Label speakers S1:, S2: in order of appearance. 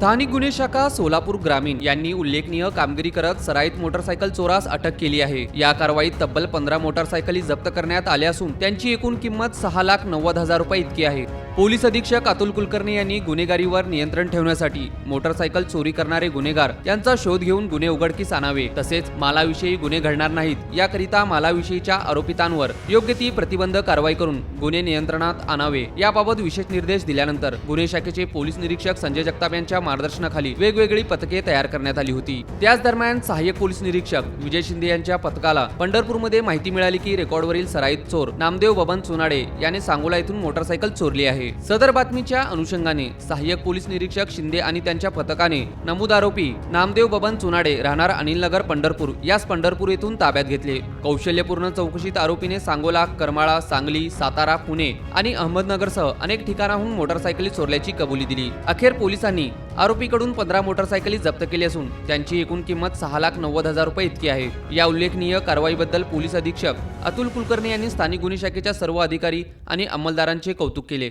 S1: स्थानिक गुन्हे शाखा सोलापूर ग्रामीण यांनी उल्लेखनीय कामगिरी करत सराईत मोटरसायकल चोरास अटक केली आहे. या कारवाईत तब्बल पंधरा मोटरसायकली जप्त करण्यात आल्या असून त्यांची एकूण किंमत सहा लाख नव्वद हजार रुपये इतकी आहे. पोलीस अधीक्षक अतुल कुलकर्णी यांनी गुन्हेगारीवर नियंत्रण ठेवण्यासाठी मोटरसायकल चोरी करणारे गुन्हेगार यांचा शोध घेऊन गुन्हे उघडकीस आणावे. तसेच मालाविषयी गुन्हे घडणार नाहीत याकरिता मालाविषयीच्या आरोपितांवर योग्य ती प्रतिबंध कारवाई करून गुन्हे नियंत्रणात आणावे. याबाबत विशेष निर्देश दिल्यानंतर गुन्हे शाखेचे पोलीस निरीक्षक संजय जगताप यांच्या मार्गदर्शनाखाली वेगवेगळी पथके तयार करण्यात आली होती. त्याच दरम्यान सहाय्यक पोलीस निरीक्षक विजय शिंदे यांच्या पथकाला पंढरपूरमध्ये माहिती मिळाली की रेकॉर्डवरील सराईत चोर नामदेव बबन सोनाडे याने सांगोला येथून मोटरसायकल चोरली आहे. सदर बातमीच्या अनुषंगाने सहाय्यक पोलीस निरीक्षक शिंदे आणि त्यांच्या पथकाने नमूद आरोपी नामदेव बबन चुनाडे राहणार अनिल नगर पंढरपूर यास पंढरपूर येथून ताब्यात घेतले. कौशल्यपूर्ण चौकशीत आरोपीने सांगोला करमाळा सांगली सातारा पुणे आणि अहमदनगरसह अनेक ठिकाणाहून मोटरसायकली चोरल्याची कबुली दिली. अखेर पोलिसांनी आरोपीकडून पंधरा मोटरसायकली जप्त केली असून त्यांची एकूण किंमत सहा लाख नव्वद हजार रुपये इतकी आहे. या उल्लेखनीय कारवाईबद्दल पोलीस अधीक्षक अतुल कुलकर्णी यांनी स्थानिक गुन्हे शाखेच्या सर्व अधिकारी आणि अंमलदारांचे कौतुक केले.